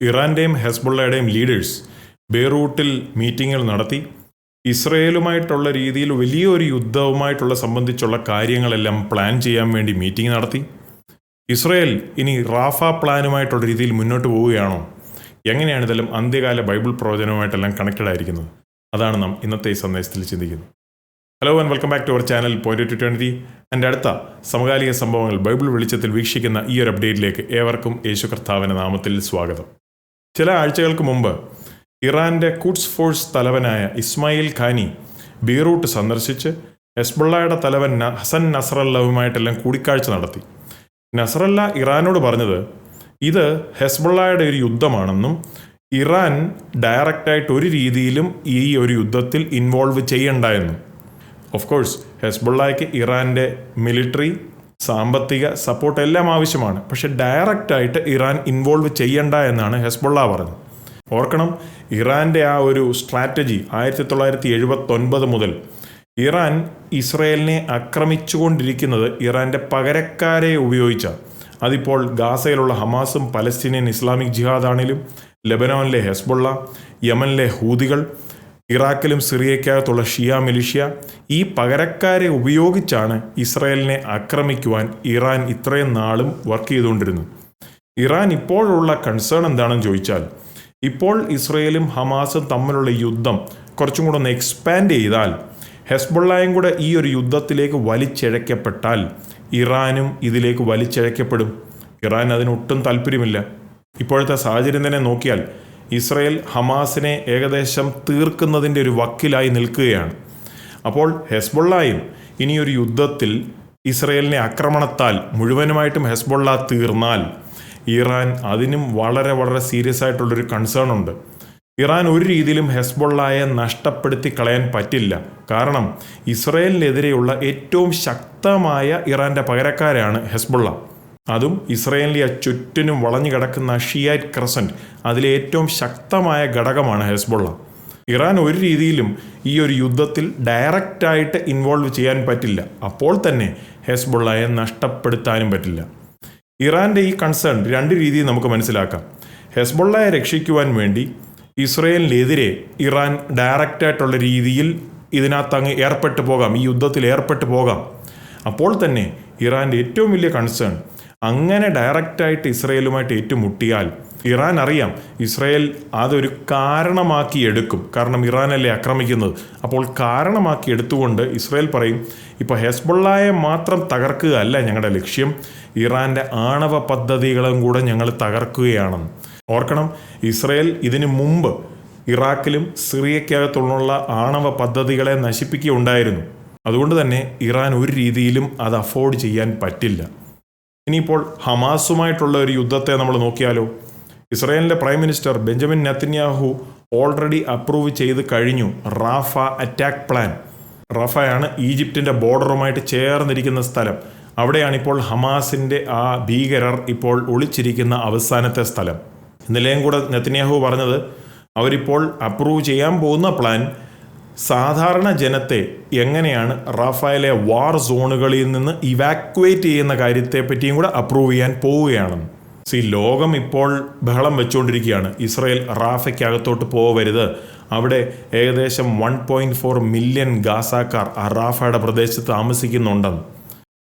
ഇറാന്റെയും ഹെസ്ബുള്ളയുടെയും leaders ബെയ്റൂട്ടിൽ മീറ്റിങ്ങുകൾ നടത്തി. ഇസ്രയേലുമായിട്ടുള്ള രീതിയിൽ വലിയൊരു യുദ്ധവുമായിട്ടുള്ള സംബന്ധിച്ചുള്ള കാര്യങ്ങളെല്ലാം പ്ലാൻ ചെയ്യാൻ വേണ്ടി മീറ്റിംഗ് നടത്തി. ഇസ്രയേൽ ഇനി റാഫ പ്ലാനുമായിട്ടുള്ള രീതിയിൽ മുന്നോട്ട് പോവുകയാണോ? എങ്ങനെയാണ് ഇതെല്ലാം അന്ത്യകാല ബൈബിൾ പ്രവചനവുമായിട്ടെല്ലാം കണക്റ്റഡ് ആയിരിക്കുന്നത്? അതാണ് നാം ഇന്നത്തെ ഈ സന്ദേശത്തിൽ ചിന്തിക്കുന്നത്. Hello and welcome back to our channel point to twenty എന്റെ അടുത്ത സമകാലിക സംഭവങ്ങൾ ബൈബിൾ വെളിച്ചത്തിൽ വീക്ഷിക്കുന്ന ഈ ഒരു അപ്ഡേറ്റിലേക്ക് ഏവർക്കും യേശു കർത്താവിന്റെ നാമത്തിൽ സ്വാഗതം. ചില ആഴ്ചകൾക്ക് മുമ്പ് ഇറാന്റെ കുഡ്സ് ഫോഴ്സ് തലവനായ ഇസ്മായിൽ ഖാനി ബീറൂട്ട് സന്ദർശിച്ച് ഹെസ്ബുള്ളയുടെ തലവൻ ഹസൻ നസറല്ലവുമായിട്ടെല്ലാം കൂടിക്കാഴ്ച നടത്തി. നസറല്ല ഇറാനോട് പറഞ്ഞത് ഇത് ഹെസ്ബുള്ളയുടെ ഒരു യുദ്ധമാണെന്നും ഇറാൻ ഡയറക്റ്റായിട്ട് ഒരു രീതിയിലും ഈ ഒരു യുദ്ധത്തിൽ ഇൻവോൾവ് ചെയ്യണ്ട എന്നും. ഓഫ് കോഴ്സ് ഹെസ്ബുള്ളയ്ക്ക് ഇറാന്റെ മിലിറ്ററി സാമ്പത്തിക സപ്പോർട്ട് എല്ലാം ആവശ്യമാണ്. പക്ഷെ ഡയറക്റ്റായിട്ട് ഇറാൻ ഇൻവോൾവ് ചെയ്യണ്ട എന്നാണ് ഹെസ്ബുള്ള പറഞ്ഞത്. ഓർക്കണം ഇറാന്റെ ആ ഒരു സ്ട്രാറ്റജി ആയിരത്തി തൊള്ളായിരത്തി എഴുപത്തൊൻപത് മുതൽ ഇറാൻ ഇസ്രയേലിനെ ആക്രമിച്ചുകൊണ്ടിരിക്കുന്നത് ഇറാന്റെ പകരക്കാരെ ഉപയോഗിച്ച. അതിപ്പോൾ ഗാസയിലുള്ള ഹമാസും പലസ്തീനിയൻ ഇസ്ലാമിക് ജിഹാദാണേലും ലെബനോനിലെ ഹെസ്ബുള്ള യമനിലെ ഹൂതികൾ ഇറാഖിലും സിറിയയ്ക്കകത്തുള്ള ഷിയ മിലിഷ്യ ഈ പകരക്കാരെ ഉപയോഗിച്ചാണ് ഇസ്രയേലിനെ ആക്രമിക്കുവാൻ ഇറാൻ ഇത്രയും നാളും വർക്ക് ചെയ്തുകൊണ്ടിരുന്നത്. ഇറാൻ ഇപ്പോഴുള്ള കൺസേൺ എന്താണെന്ന് ചോദിച്ചാൽ ഇപ്പോൾ ഇസ്രയേലും ഹമാസും തമ്മിലുള്ള യുദ്ധം കുറച്ചും കൂടെ ഒന്ന് എക്സ്പാൻഡ് ചെയ്താൽ ഹെസ്ബുള്ളയും കൂടെ ഈ ഒരു യുദ്ധത്തിലേക്ക് വലിച്ചഴക്കപ്പെട്ടാൽ ഇറാനും ഇതിലേക്ക് വലിച്ചഴക്കപ്പെടും. ഇറാൻ അതിനൊട്ടും താല്പര്യമില്ല. ഇപ്പോഴത്തെ സാഹചര്യം തന്നെ നോക്കിയാൽ ഇസ്രയേൽ ഹമാസിനെ ഏകദേശം തീർക്കുന്നതിന്റെ ഒരു വക്കിലായി നിൽക്കുകയാണ്. അപ്പോൾ ഹെസ്ബൊള്ളയും ഇനിയൊരു യുദ്ധത്തിൽ ഇസ്രയേലിനെ ആക്രമണത്താൽ മുഴുവനുമായിട്ടും ഹെസ്ബുള്ള തീർന്നാൽ ഇറാൻ അതിനും വളരെ വളരെ സീരിയസ് ആയിട്ടുള്ളൊരു കൺസേൺ ഉണ്ട്. ഇറാൻ ഒരു രീതിയിലും ഹെസ്ബുള്ളയെ നഷ്ടപ്പെടുത്തി കളയാൻ പറ്റില്ല. കാരണം ഇസ്രയേലിനെതിരെയുള്ള ഏറ്റവും ശക്തമായ ഇറാന്റെ പകരക്കാരാണ് ഹെസ്ബുള്ള. അതും ഇസ്രയേലിന്റെ ചുറ്റിനും വളഞ്ഞു കിടക്കുന്ന ഷിയാറ്റ് ക്രസന്റ് അതിലെ ഏറ്റവും ശക്തമായ ഘടകമാണ് ഹെസ്ബുള്ള. ഇറാൻ ഒരു രീതിയിലും ഈ ഒരു യുദ്ധത്തിൽ ഡയറക്റ്റായിട്ട് ഇൻവോൾവ് ചെയ്യാൻ പറ്റില്ല. അപ്പോൾ തന്നെ ഹെസ്ബുള്ളയെ നഷ്ടപ്പെടുത്താനും പറ്റില്ല. ഇറാന്റെ ഈ കൺസേൺ രണ്ട് രീതിയിൽ നമുക്ക് മനസ്സിലാക്കാം. ഹെസ്ബുള്ളയെ രക്ഷിക്കുവാൻ വേണ്ടി ഇസ്രയേലിനെതിരെ ഇറാൻ ഡയറക്റ്റായിട്ടുള്ള രീതിയിൽ ഇതിനകത്ത് അങ്ങ് ഏർപ്പെട്ടു പോകാം. ഈ യുദ്ധത്തിൽ ഏർപ്പെട്ടു പോകാം. അപ്പോൾ തന്നെ ഇറാന്റെ ഏറ്റവും വലിയ കൺസേൺ അങ്ങനെ ഡയറക്റ്റായിട്ട് ഇസ്രയേലുമായിട്ട് ഏറ്റുമുട്ടിയാൽ ഇറാൻ അറിയാം ഇസ്രയേൽ അതൊരു കാരണമാക്കി എടുക്കും. കാരണം ഇറാനല്ലേ ആക്രമിക്കുന്നത്. അപ്പോൾ കാരണമാക്കി എടുത്തുകൊണ്ട് ഇസ്രയേൽ പറയും ഇപ്പോൾ ഹെസ്ബുള്ളയെ മാത്രം തകർക്കുക അല്ല ഞങ്ങളുടെ ലക്ഷ്യം. ഇറാന്റെ ആണവ പദ്ധതികളും കൂടെ ഞങ്ങൾ തകർക്കുകയാണെന്ന് ഓർക്കണം ഇസ്രയേൽ ഇതിനു മുമ്പ് ഇറാഖിലും സിറിയക്കകത്തുള്ള ആണവ പദ്ധതികളെ നശിപ്പിക്കുകയുണ്ടായിരുന്നു. അതുകൊണ്ട് തന്നെ ഇറാൻ ഒരു രീതിയിലും അത് അഫോർഡ് ചെയ്യാൻ പറ്റില്ല. ഇനിയിപ്പോൾ ഹമാസുമായിട്ടുള്ള ഒരു യുദ്ധത്തെ നമ്മൾ നോക്കിയാലോ? ഇസ്രായേലിന്റെ prime minister Benjamin Netanyahu already approve ചെയ്ത് കഴിഞ്ഞു. റാഫ അറ്റാക്ക് പ്ലാൻ റഫയാണ് ഈജിപ്തിന്റെ ബോർഡറുമായിട്ട് ചേർന്നിരിക്കുന്ന സ്ഥലം. അവിടെയാണ് ഇപ്പോൾ ഹമാസിന്റെ ആ ഭീകരർ ഇപ്പോൾ ഒളിച്ചിരിക്കുന്ന അവസാനത്തെ സ്ഥലം. ഇന്നലെയും കൂടെ നെത്തന്യാഹു പറഞ്ഞത് അവരിപ്പോൾ അപ്രൂവ് ചെയ്യാൻ പോകുന്ന പ്ലാൻ സാധാരണ ജനത്തെ എങ്ങനെയാണ് റാഫായിലെ വാർ സോണുകളിൽ നിന്ന് ഇവാക്വേറ്റ് ചെയ്യുന്ന കാര്യത്തെ പറ്റിയും കൂടെ അപ്രൂവ് ചെയ്യാൻ പോവുകയാണെന്ന് സി ലോകം ഇപ്പോൾ ബഹളം വെച്ചുകൊണ്ടിരിക്കുകയാണ് ഇസ്രയേൽ റാഫയ്ക്കകത്തോട്ട് പോവരുത്. അവിടെ ഏകദേശം വൺ പോയിന്റ് ഫോർ മില്യൺ ഗാസാക്കാർ ആ റാഫയുടെ പ്രദേശത്ത് താമസിക്കുന്നുണ്ടെന്ന്.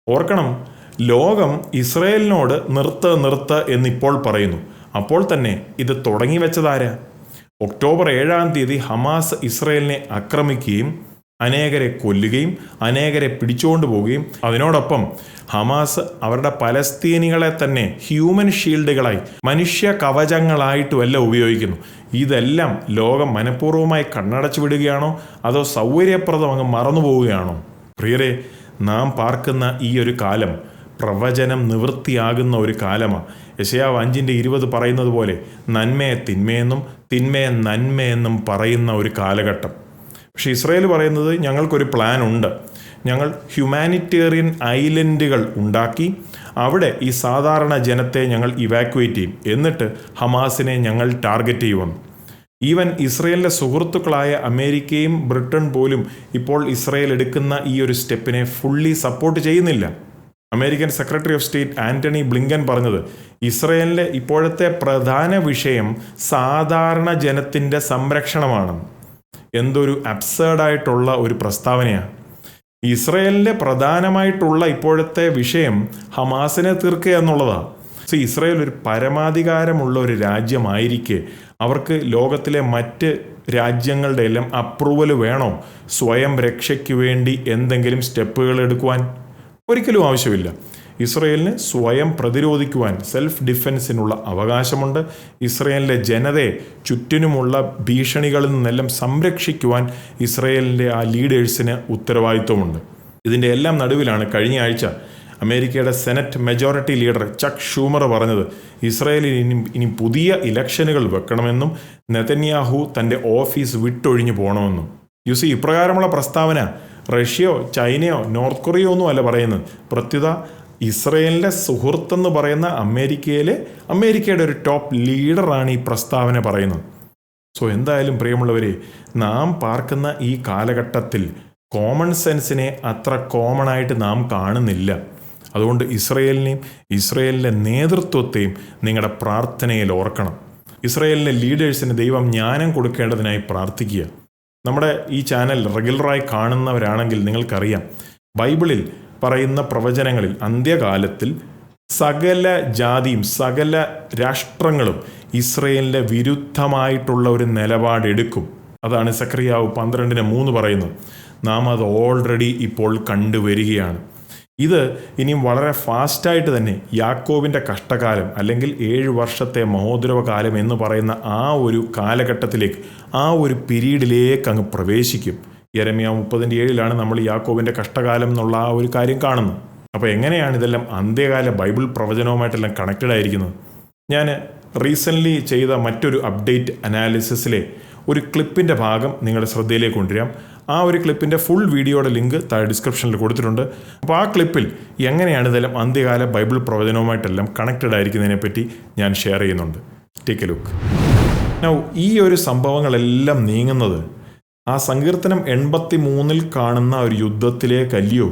ഓർക്കണം ലോകം ഇസ്രയേലിനോട് നിർത്ത് നിർത്ത് എന്നിപ്പോൾ പറയുന്നു. അപ്പോൾ തന്നെ ഇത് തുടങ്ങി വെച്ചതാരാ? ഒക്ടോബർ ഏഴാം തീയതി ഹമാസ് ഇസ്രയേലിനെ ആക്രമിക്കുകയും അനേകരെ കൊല്ലുകയും അനേകരെ പിടിച്ചുകൊണ്ട് പോവുകയും അതിനോടൊപ്പം ഹമാസ് അവരുടെ പലസ്തീനികളെ തന്നെ ഹ്യൂമൻ ഷീൽഡുകളായി മനുഷ്യ കവചങ്ങളായിട്ടുമല്ല ഉപയോഗിക്കുന്നു. ഇതെല്ലാം ലോകം മനഃപൂർവമായി കണ്ണടച്ചു വിടുകയാണോ? അതോ സൗകര്യപ്രദം അങ്ങ് മറന്നു പോവുകയാണോ? പ്രിയരെ നാം പാർക്കുന്ന ഈ ഒരു കാലം പ്രവചനം നിവൃത്തിയാകുന്ന ഒരു കാലമാണ് യശയാവ് അഞ്ചിന്റെ ഇരുപത് പറയുന്നത് പോലെ നന്മയെ തിന്മയെന്നും തിന്മയെ നന്മയെന്നും പറയുന്ന ഒരു കാലഘട്ടം. പക്ഷേ ഇസ്രയേൽ പറയുന്നത് ഞങ്ങൾക്കൊരു പ്ലാൻ ഉണ്ട്. ഞങ്ങൾ ഹ്യൂമാനിറ്റേറിയൻ ഐലൻഡുകൾ ഉണ്ടാക്കി അവിടെ ഈ സാധാരണ ജനത്തെ ഞങ്ങൾ ഇവാക്വേറ്റ് ചെയ്യും. എന്നിട്ട് ഹമാസിനെ ഞങ്ങൾ ടാർഗറ്റ് ചെയ്യുമെന്ന് ഈവൻ ഇസ്രയേലിന്റെ സുഹൃത്തുക്കളായ അമേരിക്കയും ബ്രിട്ടൻ പോലും ഇപ്പോൾ ഇസ്രയേൽ എടുക്കുന്ന ഈ ഒരു സ്റ്റെപ്പിനെ ഫുള്ളി സപ്പോർട്ട് ചെയ്യുന്നില്ല. American secretary of state Antony Blinken പറഞ്ഞത് ഇസ്രയേലിലെ ഇപ്പോഴത്തെ പ്രധാന വിഷയം സാധാരണ ജനത്തിന്റെ സംരക്ഷണമാണ്. എന്തൊരു അബ്സേർഡായിട്ടുള്ള ഒരു പ്രസ്താവനയാണ്. ഇസ്രയേലിന്റെ പ്രധാനമായിട്ടുള്ള ഇപ്പോഴത്തെ വിഷയം ഹമാസിനെ തീർക്കുക എന്നുള്ളതാണ് സോ ഇസ്രയേൽ ഒരു പരമാധികാരമുള്ള ഒരു രാജ്യമായിരിക്കെ. അവർക്ക് ലോകത്തിലെ മറ്റ് രാജ്യങ്ങളുടെ എല്ലാം അപ്രൂവൽ വേണോ? സ്വയം രക്ഷയ്ക്ക് വേണ്ടി എന്തെങ്കിലും സ്റ്റെപ്പുകൾ എടുക്കുവാൻ? ഒരിക്കലും ആവശ്യമില്ല. ഇസ്രയേലിന് സ്വയം പ്രതിരോധിക്കുവാൻ സെൽഫ് ഡിഫെൻസിനുള്ള അവകാശമുണ്ട്. ഇസ്രയേലിലെ ജനതയെ ചുറ്റിനുമുള്ള ഭീഷണികളിൽ നിന്നെല്ലാം സംരക്ഷിക്കുവാൻ ഇസ്രയേലിന്റെ ആ ലീഡേഴ്സിന് ഉത്തരവാദിത്വമുണ്ട്. ഇതിന്റെ എല്ലാം നടുവിലാണ് കഴിഞ്ഞ ആഴ്ച അമേരിക്കയുടെ senate majority leader Chuck Schumer പറഞ്ഞത് ഇസ്രയേലിൽ ഇനി ഇനി പുതിയ ഇലക്ഷനുകൾ വെക്കണമെന്നും നെതന്യാഹു തന്റെ ഓഫീസ് വിട്ടൊഴിഞ്ഞു പോകണമെന്നും. യു സി ഇപ്രകാരമുള്ള പ്രസ്താവന റഷ്യയോ ചൈനയോ നോർത്ത് കൊറിയയോ ഒന്നും അല്ല പറയുന്നത്. പ്രത്യുത ഇസ്രയേലിന്റെ സുഹൃത്തെന്ന് പറയുന്ന അമേരിക്കയിലെ അമേരിക്കയുടെ ഒരു ടോപ്പ് ലീഡറാണ് ഈ പ്രസ്താവന പറയുന്നത്. സോ എന്തായാലും പ്രിയമുള്ളവരെ നാം പാർക്കുന്ന ഈ കാലഘട്ടത്തിൽ കോമൺ സെൻസിനെ അത്ര കോമൺ ആയിട്ട് നാം കാണുന്നില്ല. അതുകൊണ്ട് ഇസ്രയേലിനെയും ഇസ്രയേലിന്റെ നേതൃത്വത്തെയും നിങ്ങളുടെ പ്രാർത്ഥനയിൽ ഓർക്കണം. ഇസ്രയേലിന്റെ ലീഡേഴ്സിന് ദൈവം ജ്ഞാനം കൊടുക്കേണ്ടതിനായി പ്രാർത്ഥിക്കുക. നമ്മുടെ ഈ ചാനൽ റെഗുലറായി കാണുന്നവരാണെങ്കിൽ നിങ്ങൾക്കറിയാം. ബൈബിളിൽ പറയുന്ന പ്രവചനങ്ങളിൽ അന്ത്യകാലത്തിൽ സകല ജാതിയും സകല രാഷ്ട്രങ്ങളും ഇസ്രയേലിന്റെ വിരുദ്ധമായിട്ടുള്ള ഒരു നിലപാടെടുക്കും അതാണ് സക്രിയാവ് പന്ത്രണ്ടിന് മൂന്ന് പറയുന്നത് നാം അത് ഓൾറെഡി ഇപ്പോൾ കണ്ടുവരികയാണ്. ഇത് ഇനിയും വളരെ ഫാസ്റ്റായിട്ട് തന്നെ യാക്കോവിന്റെ കഷ്ടകാലം അല്ലെങ്കിൽ ഏഴ് വർഷത്തെ മഹോദരവ കാലം എന്ന് പറയുന്ന ആ ഒരു കാലഘട്ടത്തിലേക്ക് ആ ഒരു പീരീഡിലേക്ക് അങ്ങ് പ്രവേശിക്കും. യരമ്യ മുപ്പതിന്റെ ഏഴിലാണ് നമ്മൾ യാക്കോവിന്റെ കഷ്ടകാലം എന്നുള്ള ആ ഒരു കാര്യം കാണുന്നത്. അപ്പോൾ എങ്ങനെയാണ് ഇതെല്ലാം അന്ത്യകാല ബൈബിൾ പ്രവചനവുമായിട്ടെല്ലാം കണക്റ്റഡ് ആയിരിക്കുന്നത്? ഞാൻ റീസെന്റ്ലി ചെയ്ത മറ്റൊരു അപ്ഡേറ്റ് അനാലിസിസിലെ ഒരു ക്ലിപ്പിന്റെ ഭാഗം നിങ്ങളുടെ ശ്രദ്ധയിലേക്ക് കൊണ്ടുവരാം. ആ ഒരു ക്ലിപ്പിന്റെ ഫുൾ വീഡിയോയുടെ ലിങ്ക് താഴെ ഡിസ്ക്രിപ്ഷനിൽ കൊടുത്തിട്ടുണ്ട്. അപ്പോൾ ആ ക്ലിപ്പിൽ എങ്ങനെയാണ് ഇതെല്ലാം അന്ത്യകാല ബൈബിൾ പ്രവചനവുമായിട്ടെല്ലാം കണക്റ്റഡ് ആയിരിക്കുന്നതിനെ പറ്റി ഞാൻ ഷെയർ ചെയ്യുന്നുണ്ട്. ടേക്ക് എ ലുക്ക് നൗ ഈ ഒരു സംഭവങ്ങളെല്ലാം നീങ്ങുന്നത് ആ സങ്കീർത്തനം എൺപത്തി മൂന്നിൽ കാണുന്ന ഒരു യുദ്ധത്തിലേക്കല്ലയോ?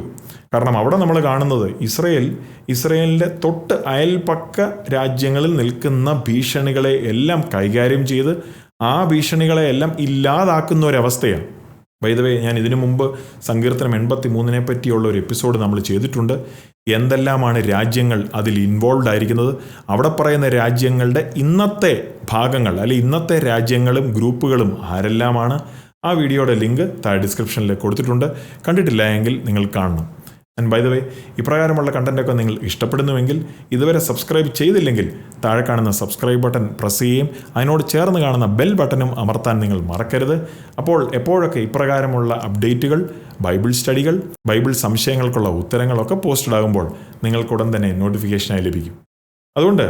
കാരണം അവിടെ നമ്മൾ കാണുന്നത് ഇസ്രയേൽ ഇസ്രയേലിന്റെ തൊട്ട് അയൽപക്ക രാജ്യങ്ങളിൽ നിൽക്കുന്ന ഭീഷണികളെ എല്ലാം കൈകാര്യം ചെയ്ത് ആ ഭീഷണികളെ എല്ലാം ഇല്ലാതാക്കുന്ന ഒരവസ്ഥയാണ്. വൈദവേ ഞാൻ ഇതിനു മുമ്പ് സങ്കീർത്തനം എൺപത്തി മൂന്നിനെ പറ്റിയുള്ള ഒരു എപ്പിസോഡ് നമ്മൾ ചെയ്തിട്ടുണ്ട്. എന്തെല്ലാമാണ് രാജ്യങ്ങൾ അതിൽ ഇൻവോൾവ് ആയിരിക്കുന്നത്? അവിടെ പറയുന്ന രാജ്യങ്ങളുടെ ഇന്നത്തെ ഭാഗങ്ങൾ അല്ലെ ഇന്നത്തെ രാജ്യങ്ങളും ഗ്രൂപ്പുകളും ആരെല്ലാമാണ്? ആ വീഡിയോയുടെ ലിങ്ക് താഴെ ഡിസ്ക്രിപ്ഷനിൽ കൊടുത്തിട്ടുണ്ട്. കണ്ടിട്ടില്ല എങ്കിൽ നിങ്ങൾ കാണണം. ആൻഡ് ബൈ ദ വേ ഇപ്രകാരമുള്ള കണ്ടന്റൊക്കെ നിങ്ങൾ ഇഷ്ടപ്പെടുന്നുവെങ്കിൽ ഇതുവരെ സബ്സ്ക്രൈബ് ചെയ്തില്ലെങ്കിൽ താഴെ കാണുന്ന സബ്സ്ക്രൈബ് ബട്ടൺ പ്രസ് ചെയ്യുകയും അതിനോട് ചേർന്ന് കാണുന്ന ബെൽ ബട്ടണും അമർത്താൻ നിങ്ങൾ മറക്കരുത്. അപ്പോൾ എപ്പോഴൊക്കെ ഇപ്രകാരമുള്ള അപ്ഡേറ്റുകൾ ബൈബിൾ സ്റ്റഡികൾ ബൈബിൾ സംശയങ്ങൾക്കുള്ള ഉത്തരങ്ങളൊക്കെ പോസ്റ്റഡ് ആകുമ്പോൾ നിങ്ങൾക്കുടൻ തന്നെ നോട്ടിഫിക്കേഷനായി ലഭിക്കും. അതുകൊണ്ട്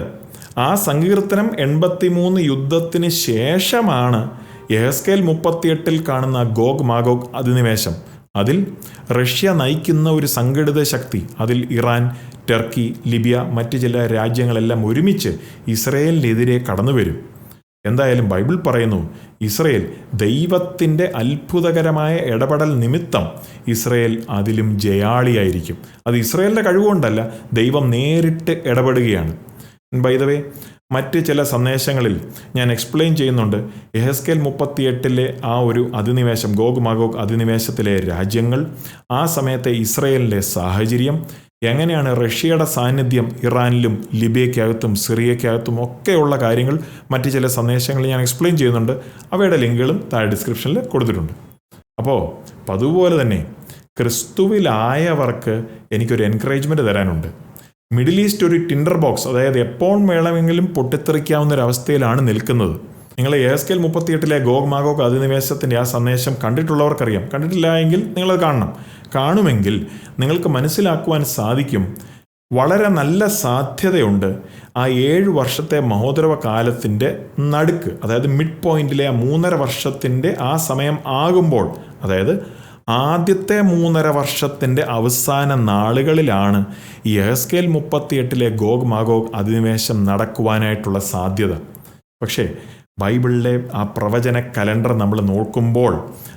ആ സങ്കീർത്തനം എൺപത്തിമൂന്ന് യുദ്ധത്തിന് ശേഷമാണ് എഹസ്കേൽ മുപ്പത്തിയെട്ടിൽ കാണുന്ന ഗോഗ് മാഗോഗ് അധിനിവേശം. അതിൽ റഷ്യ നയിക്കുന്ന ഒരു സംഘടിത ശക്തി അതിൽ ഇറാൻ ടർക്കി ലിബിയ മറ്റ് ചില രാജ്യങ്ങളെല്ലാം ഒരുമിച്ച് ഇസ്രയേലിനെതിരെ കടന്നു വരും എന്തായാലും ബൈബിൾ പറയുന്നു ഇസ്രയേൽ ദൈവത്തിന്റെ അത്ഭുതകരമായ ഇടപെടൽ നിമിത്തം ഇസ്രയേൽ അതിലും ജയാളിയായിരിക്കും. അത് ഇസ്രയേലിന്റെ കഴിവുകൊണ്ടല്ല ദൈവം നേരിട്ട് ഇടപെടുകയാണ്. ബൈ ദ വേ മറ്റ് ചില സന്ദേശങ്ങളിൽ ഞാൻ എക്സ്പ്ലെയിൻ ചെയ്യുന്നുണ്ട്. എഹസ്കേൽ മുപ്പത്തിയെട്ടിലെ ആ ഒരു അധിനിവേശം ഗോഗ് മഗോഗ് അധിനിവേശത്തിലെ രാജ്യങ്ങൾ ആ സമയത്തെ ഇസ്രയേലിന്റെ സാഹചര്യം എങ്ങനെയാണ് റഷ്യയുടെ സാന്നിധ്യം ഇറാനിലും ലിബിയക്കകത്തും സിറിയക്കകത്തും ഒക്കെയുള്ള കാര്യങ്ങൾ മറ്റ് ചില സന്ദേശങ്ങൾ ഞാൻ എക്സ്പ്ലെയിൻ ചെയ്യുന്നുണ്ട്. അവയുടെ ലിങ്കുകളും താഴെ ഡിസ്ക്രിപ്ഷനിൽ കൊടുത്തിട്ടുണ്ട്. അപ്പോൾ അതുപോലെ തന്നെ ക്രിസ്തുവിലായവർക്ക് എനിക്കൊരു എൻകറേജ്മെന്റ് തരാനുണ്ട്. മിഡിൽ ഈസ്റ്റ് ഒരു ടിൻഡർ ബോക്സ് അതായത് എപ്പോൾ വേണമെങ്കിലും പൊട്ടിത്തെറിക്കാവുന്ന ഒരു അവസ്ഥയിലാണ് നിൽക്കുന്നത്. നിങ്ങൾ എ എസ് കെൽ മുപ്പത്തിയെട്ടിലെ ഗോഗ് മാഗോഗ് അധിനിവേശത്തിന്റെ ആ സന്ദേശം കണ്ടിട്ടുള്ളവർക്കറിയാം. കണ്ടിട്ടില്ല എങ്കിൽ നിങ്ങളത് കാണണം. കാണുമെങ്കിൽ നിങ്ങൾക്ക് മനസ്സിലാക്കുവാൻ സാധിക്കും. വളരെ നല്ല സാധ്യതയുണ്ട് ആ ഏഴ് വർഷത്തെ മഹോദരവ കാലത്തിന്റെ നടുക്ക്. അതായത് മിഡ് പോയിന്റിലെ ആ മൂന്നര വർഷത്തിന്റെ ആ സമയം ആകുമ്പോൾ അതായത് ആദ്യത്തെ മൂന്നര വർഷത്തിന്റെ അവസാന നാളുകളിലാണ് ഈ എഹസ്കേൽ മുപ്പത്തിയെട്ടിലെ ഗോഗ് മാഗോഗ് അധിനിവേശം നടക്കുവാനായിട്ടുള്ള സാധ്യത. പക്ഷേ ബൈബിളിലെ ആ പ്രവചന കലണ്ടർ നമ്മൾ നോക്കുമ്പോൾ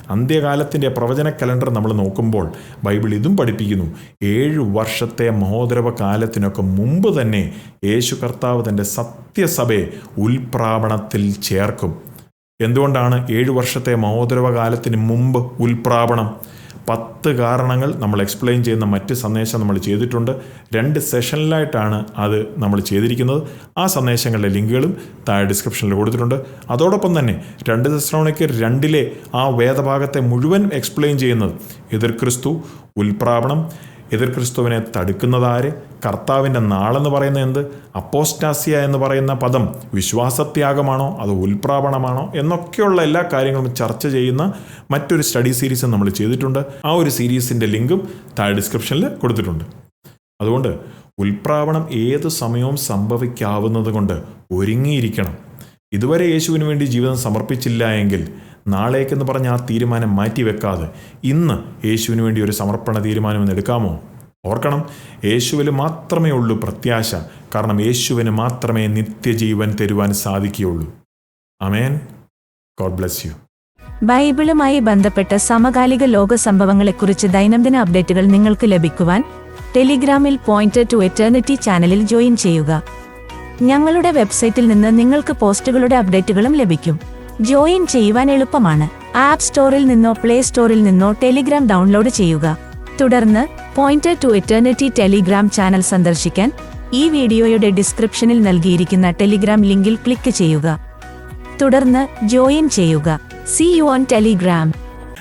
അന്ത്യകാലത്തിന്റെ പ്രവചന കലണ്ടർ നമ്മൾ നോക്കുമ്പോൾ ബൈബിൾ ഇതും പഠിപ്പിക്കുന്നു. ഏഴ് വർഷത്തെ മഹോദരവ കാലത്തിനൊക്കെ മുമ്പ് തന്നെ യേശു കർത്താവ് തന്റെ സത്യസഭയെ ഉൽപ്രാപണത്തിൽ ചേർക്കും. എന്തുകൊണ്ടാണ് ഏഴു വർഷത്തെ മഹോദരവ കാലത്തിന് മുമ്പ് ഉൽപ്രാപണം? പത്ത് കാരണങ്ങൾ നമ്മൾ എക്സ്പ്ലെയിൻ ചെയ്യുന്ന മറ്റ് സന്ദേശം നമ്മൾ ചെയ്തിട്ടുണ്ട്. രണ്ട് സെഷനിലായിട്ടാണ് അത് നമ്മൾ ചെയ്തിരിക്കുന്നത്. ആ സന്ദേശങ്ങളുടെ ലിങ്കുകളും താഴെ ഡിസ്ക്രിപ്ഷനിൽ കൊടുത്തിട്ടുണ്ട്. അതോടൊപ്പം തന്നെ രണ്ട് ദശ്രോണിക്ക് രണ്ടിലെ ആ വേദഭാഗത്തെ മുഴുവൻ എക്സ്പ്ലെയിൻ ചെയ്യുന്നത്. എതിർ ക്രിസ്തു ഉൽപ്രാപണം എതിർ ക്രിസ്തുവിനെ തടുക്കുന്നതാര്? കർത്താവിന്റെ നാളെന്ന് പറയുന്ന എന്ത്? അപ്പോസ്റ്റാസിയ എന്ന് പറയുന്ന പദം വിശ്വാസത്യാഗമാണോ? അത് ഉൽപ്രാപണമാണോ? എന്നൊക്കെയുള്ള എല്ലാ കാര്യങ്ങളും ചർച്ച ചെയ്യുന്ന മറ്റൊരു സ്റ്റഡി സീരീസ് നമ്മൾ ചെയ്തിട്ടുണ്ട്. ആ ഒരു സീരീസിന്റെ ലിങ്കും താഴെ ഡിസ്ക്രിപ്ഷനിൽ കൊടുത്തിട്ടുണ്ട്. അതുകൊണ്ട് ഉൽപ്രാവണം ഏത് സമയവും സംഭവിക്കാവുന്നത് കൊണ്ട് ഒരുങ്ങിയിരിക്കണം. ഇതുവരെ യേശുവിന് വേണ്ടി ജീവിതം സമർപ്പിച്ചില്ല എങ്കിൽ നാളേക്കെന്ന് പറഞ്ഞ ആ തീരുമാനം മാറ്റിവെക്കാതെ ഇന്ന് യേശുവിന് വേണ്ടി ഒരു സമർപ്പണ തീരുമാനം എടുക്കാമോ? ഓർക്കണം യേശുവിൽ മാത്രമേ ഉള്ളൂ പ്രത്യാശ. കാരണം യേശുവിന് മാത്രമേ നിത്യജീവൻ തരുവാൻ സാധിക്കുകയുള്ളൂ. അമേൻ ഗോഡ് ബ്ലസ് യു ബൈബിളുമായി ബന്ധപ്പെട്ട സമകാലിക ലോക സംഭവങ്ങളെക്കുറിച്ച് ദൈനംദിന അപ്ഡേറ്റുകൾ നിങ്ങൾക്ക് ലഭിക്കുവാൻ ടെലിഗ്രാമിൽ പോയിന്റ് ടു എറ്റേണിറ്റി ചാനലിൽ ജോയിൻ ചെയ്യുക. ഞങ്ങളുടെ വെബ്സൈറ്റിൽ നിന്ന് നിങ്ങൾക്ക് പോസ്റ്റുകളുടെ അപ്ഡേറ്റുകളും ലഭിക്കും. ജോയിൻ ചെയ്യുവാൻ എളുപ്പമാണ്. ആപ്പ് സ്റ്റോറിൽ നിന്നോ പ്ലേ സ്റ്റോറിൽ നിന്നോ ടെലിഗ്രാം ഡൗൺലോഡ് ചെയ്യുക. തുടർന്ന് point to eternity telegram channel സന്ദർശിക്കാൻ ഈ വീഡിയോയുടെ ഡിസ്ക്രിപ്ഷനിൽ നൽകിയിരിക്കുന്ന ടെലിഗ്രാം ലിങ്കിൽ ക്ലിക്ക് ചെയ്യുക. തുടർന്ന് ജോയിൻ ചെയ്യുക. C you on Telegram